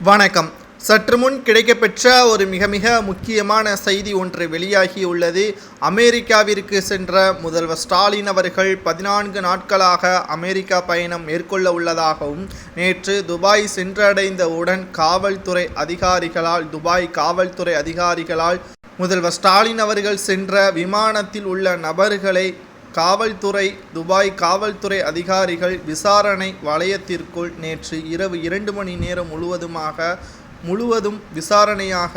வணக்கம். சற்று முன் கிடைக்கப்பெற்ற ஒரு மிக மிக முக்கியமான செய்தி ஒன்று வெளியாகியுள்ளது அமெரிக்காவிற்கு சென்ற முதல்வர் ஸ்டாலின் அவர்கள் பதினான்கு நாட்களாக அமெரிக்கா பயணம் மேற்கொள்ள உள்ளதாகவும் நேற்று துபாய் சென்றடைந்தவுடன் காவல்துறை அதிகாரிகளால் துபாய் காவல்துறை அதிகாரிகளால் முதல்வர் ஸ்டாலின் அவர்கள் சென்ற விமானத்தில் உள்ள நபர்களை காவல்துறை துபாய் காவல்துறை அதிகாரிகள் விசாரணை வளையத்திற்குள் நேற்று இரவு இரண்டு மணி நேரம் முழுவதுமாக முழுவதும் விசாரணையாக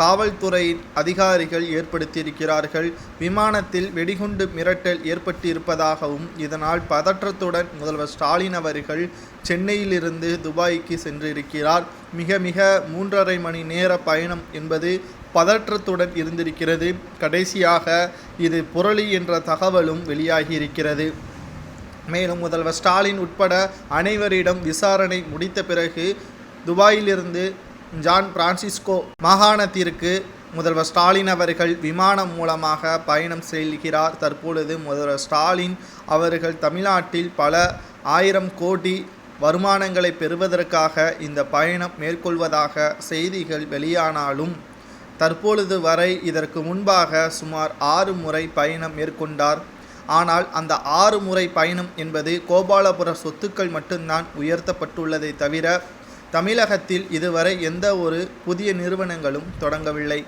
காவல்துறை அதிகாரிகள் ஏற்படுத்தியிருக்கிறார்கள். விமானத்தில் வெடிகுண்டு மிரட்டல் ஏற்பட்டிருப்பதாகவும் இதனால் பதற்றத்துடன் முதல்வர் ஸ்டாலின் அவர்கள் சென்னையிலிருந்து துபாய்க்கு சென்றிருக்கிறார். மிக மிக மூன்றரை மணி நேர பயணம் என்பது பதற்றத்துடன் இருந்திருக்கிறது. கடைசியாக இது புரளி என்ற தகவலும் வெளியாகியிருக்கிறது. மேலும் முதல்வர் ஸ்டாலின் உட்பட அனைவரிடம் விசாரணை முடித்த பிறகு துபாயிலிருந்து ஜான் பிரான்சிஸ்கோ மாகாணத்திற்கு முதல்வர் ஸ்டாலின் அவர்கள் விமானம் மூலமாக பயணம் செல்கிறார். தற்பொழுது முதல்வர் ஸ்டாலின் அவர்கள் தமிழ்நாட்டில் பல ஆயிரம் கோடி வருமானங்களை பெறுவதற்காக இந்த பயணம் மேற்கொள்வதாக செய்திகள் வெளியானாலும் தற்பொழுது வரை இதற்கு முன்பாக சுமார் ஆறு முறை பயணம் மேற்கொண்டார். ஆனால் அந்த ஆறு முறை பயணம் என்பது கோபாலபுர சொத்துக்கள் மட்டும்தான் உயர்த்தப்பட்டுள்ளதை தவிர தமிழகத்தில் இதுவரை எந்த ஒரு புதிய நிறுவனங்களும் தொடங்கவில்லை.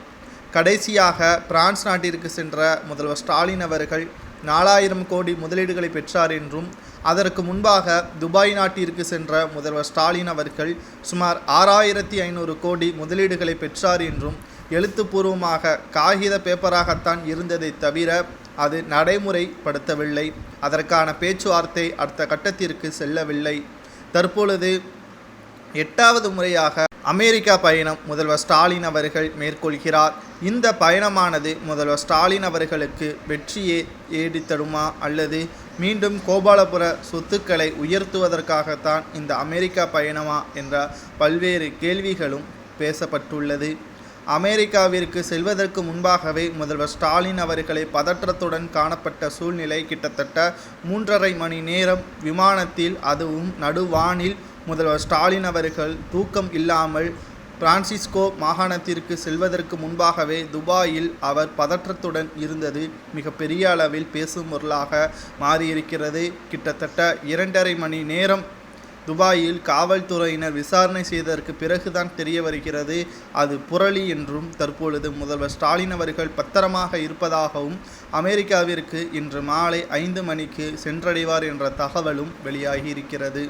கடைசியாக பிரான்ஸ் நாட்டிற்கு சென்ற முதல்வர் ஸ்டாலின் அவர்கள் நாலாயிரம் கோடி முதலீடுகளை பெற்றார் என்றும் அதற்கு முன்பாக துபாய் நாட்டிற்கு சென்ற முதல்வர் ஸ்டாலின் அவர்கள் சுமார் ஆறாயிரத்தி ஐநூறு கோடி முதலீடுகளை பெற்றார் என்றும் எழுத்துப்பூர்வமாக காகித பேப்பராகத்தான் இருந்ததை தவிர அது நடைமுறைப்படுத்தவில்லை. அதற்கான பேச்சுவார்த்தை அடுத்த கட்டத்திற்கு செல்லவில்லை. தற்பொழுது எட்டாவது முறையாக அமெரிக்கா பயணம் முதல்வர் ஸ்டாலின் அவர்கள் மேற்கொள்கிறார். இந்த பயணமானது முதல்வர் ஸ்டாலின் அவர்களுக்கு வெற்றியே ஏடித்தடுமா அல்லது மீண்டும் கோபாலபுர சொத்துக்களை உயர்த்துவதற்காகத்தான் இந்த அமெரிக்கா பயணமா என்ற பல்வேறு கேள்விகளும் பேசப்பட்டுள்ளது. அமெரிக்காவிற்கு செல்வதற்கு முன்பாகவே முதல்வர் ஸ்டாலின் அவர்களை பதற்றத்துடன் காணப்பட்ட சூழ்நிலை கிட்டத்தட்ட மூன்றரை மணி நேரம் விமானத்தில் அதுவும் நடுவானில் முதல்வர் ஸ்டாலின் அவர்கள் தூக்கம் இல்லாமல் பிரான்சிஸ்கோ மாகாணத்திற்கு செல்வதற்கு முன்பாகவே துபாயில் அவர் பதற்றத்துடன் இருந்தது. மிக பெரிய அளவில் பேசும் பொருளாக மாறியிருக்கிறது. கிட்டத்தட்ட இரண்டரை மணி நேரம் துபாயில் காவல்துறையினர் விசாரணை செய்ததற்கு பிறகுதான் தெரிய வருகிறது. அது புரளி என்றும் தற்பொழுது முதல்வர் ஸ்டாலின் அவர்கள் பத்திரமாக இருப்பதாகவும் அமெரிக்காவிற்கு இன்று மாலை ஐந்து மணிக்கு சென்றடைவார் என்ற தகவலும் வெளியாகி இருக்கிறது.